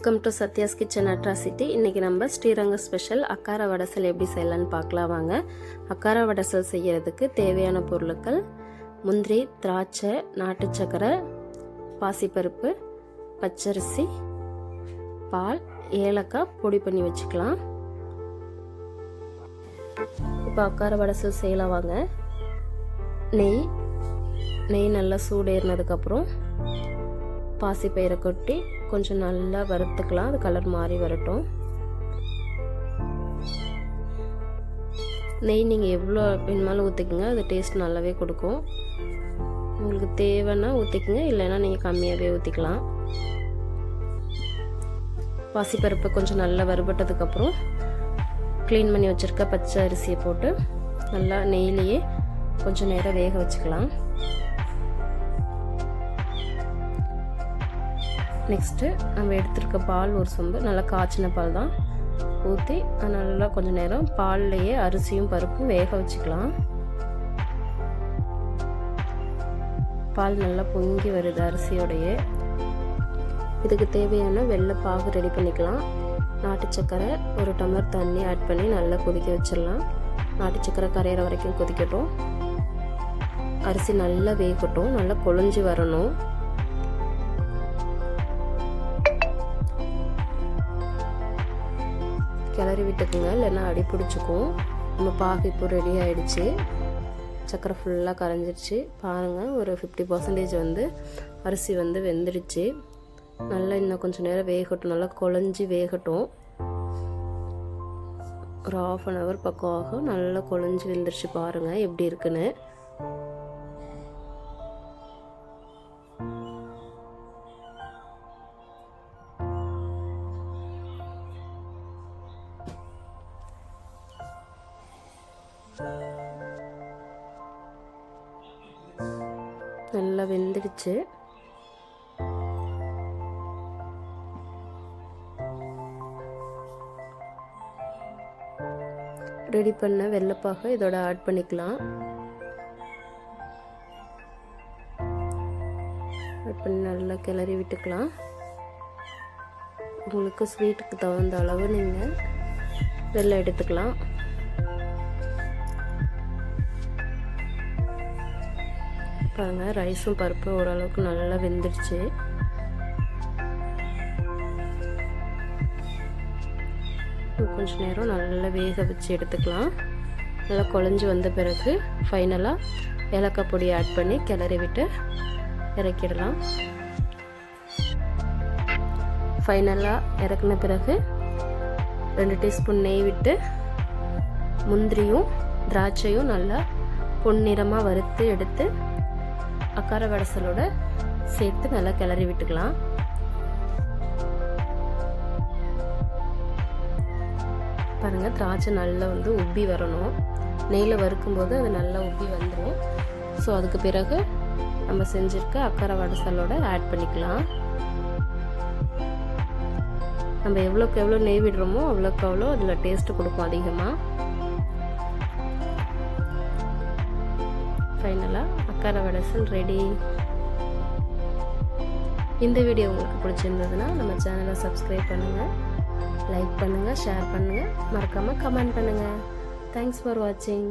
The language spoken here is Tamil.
Welcome to Sathya's kitchen atrocity இன்றைக்கி நம்ம ஸ்ரீரங்க ஸ்பெஷல் அக்கார வடசல் எப்படி செய்யலான்னு பார்க்கலாம் வாங்க. அக்கார வடசல் செய்கிறதுக்கு தேவையான பொருட்கள் முந்திரி திராட்சை நாட்டு சக்கரை பாசிப்பருப்பு பச்சரிசி பால் ஏலக்காய் பொடி பண்ணி வச்சுக்கலாம். இப்போ அக்கார வடசல் செய்யலாம் வாங்க. நெய் நெய் நல்லா சூடேறினதுக்கப்புறம் பாசிப்பயிரை கொட்டி கொஞ்சம் நல்லா வறுத்துக்கலாம். அது கலர் மாறி வரட்டும். நெய் நீங்கள் எவ்வளோ வேணுமாலும் ஊற்றிக்குங்க அது டேஸ்ட் நல்லாவே கொடுக்கும். உங்களுக்கு தேவைன்னா ஊற்றிக்குங்க இல்லைன்னா நீங்கள் கம்மியாகவே ஊற்றிக்கலாம் பாசிப்பருப்பு கொஞ்சம் நல்லா வறுபட்டதுக்கப்புறம் க்ளீன் பண்ணி வச்சுருக்க பச்சை அரிசியை போட்டு நல்லா நெய்லேயே கொஞ்சம் நேரம் வேக வச்சுக்கலாம். நெக்ஸ்ட்டு நம்ம எடுத்துருக்க பால் ஒரு சொம்பு. நல்லா காய்ச்சின பால் தான். ஊற்றி நல்லா கொஞ்சம் நேரம் பால்லையே அரிசியும் பருப்பும் வேக வச்சுக்கலாம். பால் நல்லா பொங்கி வருது அரிசியோடையே. இதுக்கு தேவையான வெள்ளைப்பாகு ரெடி பண்ணிக்கலாம். நாட்டு சக்கரை ஒரு டம்ளர் தண்ணி ஆட் பண்ணி நல்லா கொதிக்க வச்சிடலாம். நாட்டு சக்கரை கரையிற வரைக்கும் கொதிக்கட்டும். அரிசி நல்லா வேகட்டும் நல்லா கொழிஞ்சு வரணும். கிளறி விட்டுக்குங்க. இல்லைன்னா அடி பிடிச்சிக்கும். நம்ம பாகு இப்போ ரெடி ஆகிடுச்சு சக்கரை ஃபுல்லாக கரைஞ்சிருச்சு. பாருங்கள் ஒரு ஃபிஃப்டி பர்சன்டேஜ் வந்து அரிசி வந்து வெந்துடுச்சு. நல்லா இன்னும் கொஞ்சம் நேரம் வேகட்டும். நல்லா குழஞ்சி வேகட்டும். ஒரு ஆஃப் அன் ஹவர் பக்கம் ஆகும். நல்லா குழஞ்சி வெந்துருச்சு பாருங்கள் எப்படி இருக்குன்னு. நல்லா வெந்துடுச்சு. ரெடி பண்ண வெள்ளைப்பாக இதோட ஆட் பண்ணிக்கலாம். ஆட் பண்ணி நல்லா கிளறி விட்டுக்கலாம். உங்களுக்கு ஸ்வீட்டுக்கு தகுந்த அளவு நீங்கள் வெள்ளை எடுத்துக்கலாம். பாருங்கள் ரைஸும் பருப்பு ஓரளவுக்கு நல்லா வெந்துடுச்சு. கொஞ்சம் நேரம் நல்லா வேக வச்சு எடுத்துக்கலாம். நல்லா குழஞ்சி வந்த பிறகு ஃபைனலாக ஏலக்காய் பொடி ஆட் பண்ணி கிளறி விட்டு இறக்கிடலாம். ஃபைனலாக இறக்குன பிறகு ரெண்டு டீஸ்பூன் நெய் விட்டு முந்திரியும் திராட்சையும் நல்லா பொன்னிறமாக வறுத்து எடுத்து அக்கார வடசலோட சேர்த்து நல்லா கிளறி விட்டுக்கலாம். பாருங்கள் திராட்சை நல்லா வந்து உப்பி வரணும். நெய்யில் வறுக்கும்போது அது நல்லா உப்பி வந்துடும் ஸோ அதுக்கு பிறகு நம்ம செஞ்சுருக்க அக்கார வடசலோட ஆட் பண்ணிக்கலாம். நம்ம எவ்வளோக்கு எவ்வளோ நெய் விடுறோமோ அவ்வளோக்கு அவ்வளோ அதில் டேஸ்ட்டு கொடுக்கும் அதிகமாக சக்கரை வடசல் ரெடி இந்த வீடியோ உங்களுக்கு பிடிச்சிருந்ததுன்னா நம்ம சேனலை சப்ஸ்கிரைப் பண்ணுங்கள் லைக் பண்ணுங்கள் ஷேர் பண்ணுங்கள் மறக்காமல் கமெண்ட் பண்ணுங்கள் தேங்க்ஸ் ஃபார் வாட்சிங்